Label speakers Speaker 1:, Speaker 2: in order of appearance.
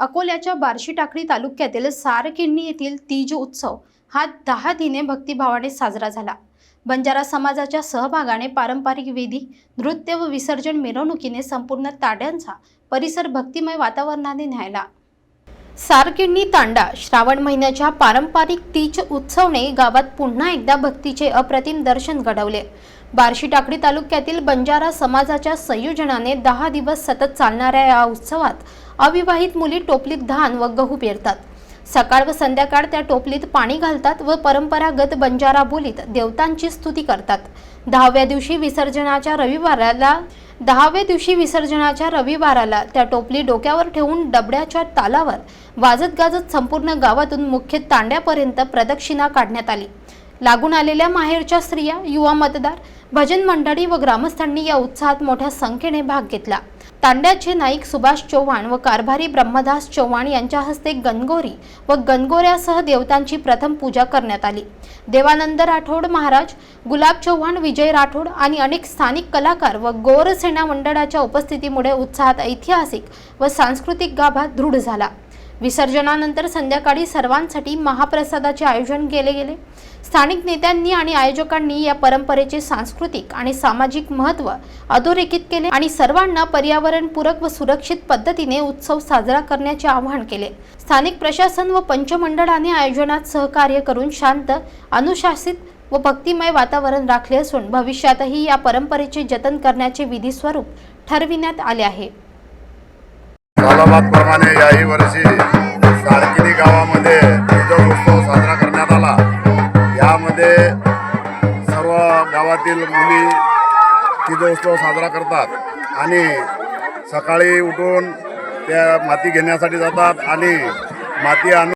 Speaker 1: अकोल्याच्या बार्शी टाकळी तालुक्यातील सारकिंडी येथील तीज उत्सव हा दहा दिने भक्तिभावाने साजरा झाला. बंजारा समाजाच्या सहभागाने पारंपरिक विधी नृत्य व विसर्जन मिरवणुकीने संपूर्ण ताड्यांचा परिसर भक्तिमय वातावरणाने न्यायला. सारकिंडी तांडा श्रावण महिन्याच्या पारंपरिक तीज उत्सवने गावात पुन्हा एकदा भक्तीचे अप्रतिम दर्शन घडवले. बार्शी टाकळी तालुक्यातील बंजारा समाजाच्या संयोजनाने दहा दिवस सतत चालणाऱ्या या उत्सवात अविवाहित मुली टोपलीत धान व गहू पेरतात. सकाळ व संध्याकाळ त्या टोपलीत पाणी घालतात व परंपरागत बंजारा बोलीत देवतांची स्तुती करतात. दहाव्या दिवशी विसर्जनाच्या रविवाराला दहाव्या दिवशी विसर्जनाच्या रविवाराला त्या टोपली डोक्यावर ठेवून डबड्याच्या तालावर वाजत गाजत संपूर्ण गावातून मुख्य तांड्यापर्यंत प्रदक्षिणा काढण्यात आली. लागून आलेल्या माहेरच्या स्त्रिया युवा मतदार भजन मंडळी व ग्रामस्थांनी या उत्साहात मोठ्या संख्येने भाग घेतला. तांड्याचे नाईक सुभाष चव्हाण व कारभारी ब्रह्मदास चव्हाण यांच्या हस्ते गणगोरी व गणगोऱ्यासह देवतांची प्रथम पूजा करण्यात आली. देवानंद राठोड महाराज गुलाब चव्हाण विजय राठोड आणि अनेक स्थानिक कलाकार व गौरसेना मंडळाच्या उपस्थितीमुळे उत्साहात ऐतिहासिक व सांस्कृतिक गाभा दृढ झाला. विसर्जनानंतर संध्याकाळी सर्वांसाठी महाप्रसादाचे आयोजन केले गेले. स्थानिक नेत्यांनी आणि आयोजकांनी या परंपरेचे सांस्कृतिक आणि सामाजिक महत्त्व अधोरेखित केले आणि सर्वांना पर्यावरणपूरक व सुरक्षित पद्धतीने उत्सव साजरा करण्याचे आवाहन केले. स्थानिक प्रशासन व पंचमंडळाने आयोजनात सहकार्य करून शांत अनुशासित व भक्तिमय वातावरण राखले असून भविष्यातही या परंपरेचे जतन करण्याचे विधी स्वरूप ठरविण्यात आले आहे.
Speaker 2: प्रमाणे याही वर्षी सारकिनी गावामध्ये तीजोत्सव उत्सव साजरा करण्यात आला. यामध्ये सर्व गावातील मुली तीजोत्सव साजरा करतात आणि सकाळी उठून त्या माती घेण्यासाठी जातात आणि माती आणून